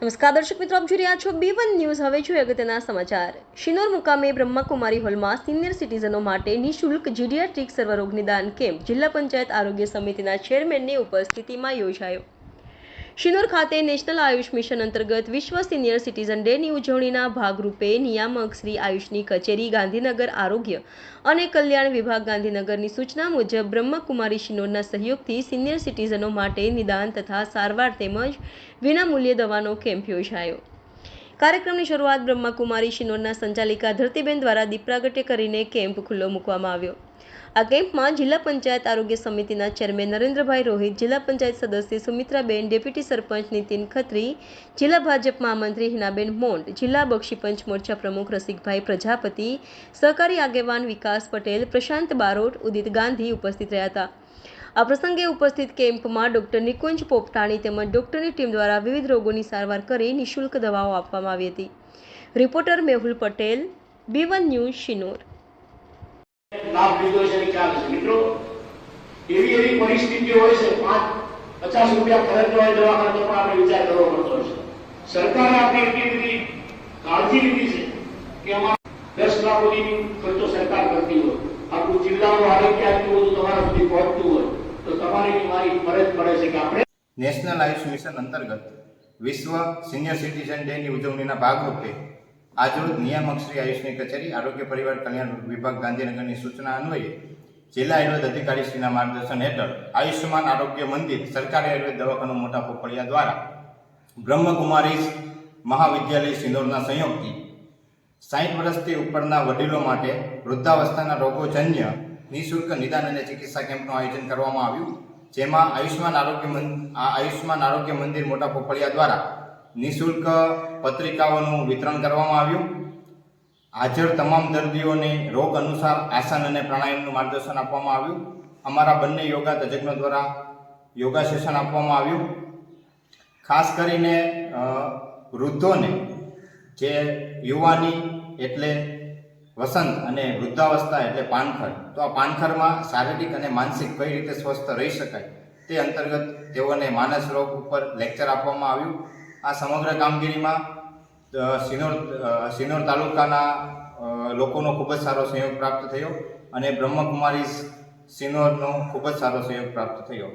નમસ્કાર, દર્શક મિત્રો, આપ જોઈ રહ્યા છો બી વન ન્યૂઝ હવે જોઈએ અગત્યના સમાચાર. શિનોર મુકામે બ્રહ્માકુમારી હોલમાં સિનિયર સિટીઝનો માટે નિઃશુલ્ક જીડિયાટ્રિક સર્વરોગ નિદાન કેમ્પ જિલ્લા પંચાયત આરોગ્ય સમિતિના ચેરમેનની ઉપસ્થિતિમાં યોજાયો. શિનોર ખાતે નેશનલ આયુષ મિશન અંતર્ગત વિશ્વ સિનિયર સિટીઝન ડેની ઉજવણીના ભાગરૂપે નિયામક શ્રી આયુષની કચેરી ગાંધીનગર આરોગ્ય અને કલ્યાણ વિભાગ ગાંધીનગરની સૂચના મુજબ બ્રહ્મકુમારી શિનોરના સહયોગથી સિનિયર સિટીઝનો માટે નિદાન તથા સારવાર તેમજ વિનામૂલ્યે દવાનો કેમ્પ યોજાયો. કાર્યક્રમની શરૂઆત બ્રહ્માકુમારી શિનોરના સંચાલિકા ધરતીબેન દ્વારા દીપ પ્રાગટ્ય કરીને કેમ્પ ખુલ્લો મૂકવામાં આવ્યો. આ કેમ્પમાં જિલ્લા પંચાયત આરોગ્ય સમિતિના ચેરમેન નરેન્દ્રભાઈ રોહિત, જિલ્લા પંચાયત સદસ્ય સુમિત્રાબેન, ડેપ્યુટી સરપંચ નીતિન ખત્રી, જિલ્લા ભાજપ મહામંત્રી હિનાબેન મોંડ જિલ્લા બક્ષીપંચ મોરચા પ્રમુખ રસિકભાઈ પ્રજાપતિ, સહકારી આગેવાન વિકાસ પટેલ, પ્રશાંત બારોટ, ઉદિત ગાંધી ઉપસ્થિત રહ્યા હતા. આ પ્રસંગે ઉપસ્થિત કેમ્પમાં ડોક્ટર નિકુંજ પોપટાણી તેમજ ડોક્ટરની ટીમ દ્વારા વિવિધ રોગોની સારવાર કરી નિઃશુલ્ક દવાઓ આપવામાં આવી હતી. Reporter Mehul Patel, B one news Shinor. લાભ લીધો છે ખ્યાલ છે મિત્રો, એવી એવી પરિસ્થિતિ હોય છે, પાંચ પચાસ રૂપિયા ખર્ચ હોય દવાખાને પણ આપણે વિચાર કરવો પડતો છે. સરકારે આપણી એટલી બધી કાળજી લીધી છે કે અમારા દસ લાખ સુધીની ખર્ચો સરકાર કરતી હોય. આપણું જિલ્લાનું આરોગ્ય આટલું બધું તમારા સુધી પહોંચતું હોય, તો તમારી મારી ફરજ પડે છે કે આપણે નેશનલ આયુષ મિશન અંતર્ગત વિશ્વ સિનિયર સિટીઝન ડેની ઉજવણીના ભાગરૂપે આજરોજ નિયામક શ્રી આયુષની કચેરી, આરોગ્ય પરિવાર કલ્યાણ વિભાગ ગાંધીનગરની સૂચના અન્વયે જિલ્લા આયુર્વેદ અધિકારીશ્રીના માર્ગદર્શન હેઠળ આયુષ્યમાન આરોગ્ય મંદિર સરકારી આયુર્વેદ દવાખાનું મોટા પોપડિયા દ્વારા બ્રહ્મકુમારી મહાવિદ્યાલય સિંદોરના સંયોગથી સાઠ વર્ષથી ઉપરના વડીલો માટે વૃદ્ધાવસ્થાના રોગોજન્ય નિઃશુલ્ક નિદાન અને ચિકિત્સા કેમ્પનું આયોજન કરવામાં આવ્યું, જેમાં આયુષ્માન આરોગ્ય આયુષ્માન આરોગ્ય મંદિર મોટા પોપડિયા દ્વારા નિઃશુલ્ક પત્રિકાઓનું વિતરણ કરવામાં આવ્યું. હાજર તમામ દર્દીઓને રોગ અનુસાર આસન અને પ્રાણાયામનું માર્ગદર્શન આપવામાં આવ્યું. અમારા બંને યોગા તજજ્ઞો દ્વારા યોગા સેશન આપવામાં આવ્યું. ખાસ કરીને વૃદ્ધોને, જે યુવાની એટલે વસંત અને વૃદ્ધાવસ્થા એટલે પાનખર, તો આ પાનખરમાં શારીરિક અને માનસિક કઈ રીતે સ્વસ્થ રહી શકાય તે અંતર્ગત તેઓને માનસ રોગ ઉપર લેક્ચર આપવામાં આવ્યું. આ સમગ્ર કામગીરીમાં સિનોર સિનોર તાલુકાના લોકોનો ખૂબ જ સારો સહયોગ પ્રાપ્ત થયો અને બ્રહ્મકુમારી સિનોરનો ખૂબ જ સારો સહયોગ પ્રાપ્ત થયો.